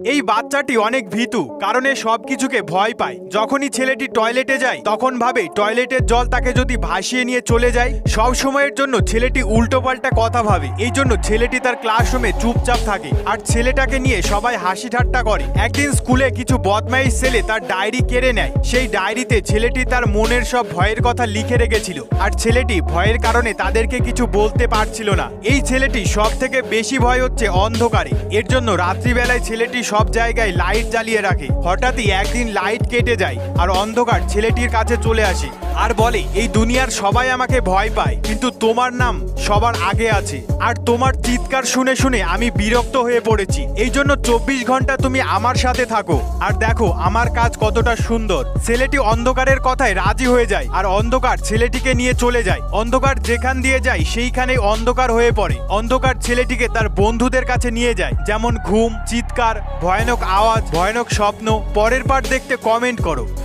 এই বাচ্চাটি অনেক ভীতু, কারণ সব কিছুকে ভয় পায়। যখনই ছেলেটি টয়লেটে যায়, তখন ভাবে টয়লেটের জল তাকে যদি ভাসিয়ে নিয়ে চলে যায়, সব সময়ের জন্য ছেলেটি উল্টোপাল্টা কথা ভাবে। এই জন্য ছেলেটি তার ক্লাসরুমে চুপচাপ থাকে আর ছেলেটাকে নিয়ে সবাই হাসি ঠাট্টা করে। একদিন স্কুলে কিছু বদমাইশ ছেলে তার ডায়েরি কেড়ে নেয়। সেই ডায়েরিতে ছেলেটি তার মনের সব ভয়ের কথা লিখে রেখেছিল আর ছেলেটি ভয়ের কারণে তাদেরকে কিছু বলতে পারছিল না। এই ছেলেটি সব থেকে বেশি ভয় হচ্ছে অন্ধকারে। এর জন্য রাত্রিবেলায় ছেলেটি সব জায়গায় লাইট জ্বালিয়ে রাখি। হঠাৎই একদিন লাইট কেটে যায় আর অন্ধকার ছেলেটির কাছে চলে আসে। আর বলে, এই দুনিয়ার সবাই আমাকে ভয় পায়, কিন্তু তোমার নাম সবার আগে আছে। আর তোমার চিৎকার শুনে শুনে আমি বিরক্ত হয়ে পড়েছি। এই জন্য চব্বিশ ঘণ্টা তুমি আমার সাথে থাকো। আর দেখো, আমার কাজ কতটা সুন্দর। ছেলেটি অন্ধকারের কথায় রাজি হয়ে যায়, আর অন্ধকার ছেলেটিকে নিয়ে চলে যায়। অন্ধকার যেখান দিয়ে যায় সেইখানেই অন্ধকার হয়ে পড়ে। অন্ধকার ছেলেটিকে তার বন্ধুদের কাছে নিয়ে যায়, যেমন ঘুম, চিৎকার, ভয়ানক আওয়াজ, ভয়ানক স্বপ্ন। পরের পার্ট দেখতে কমেন্ট করো।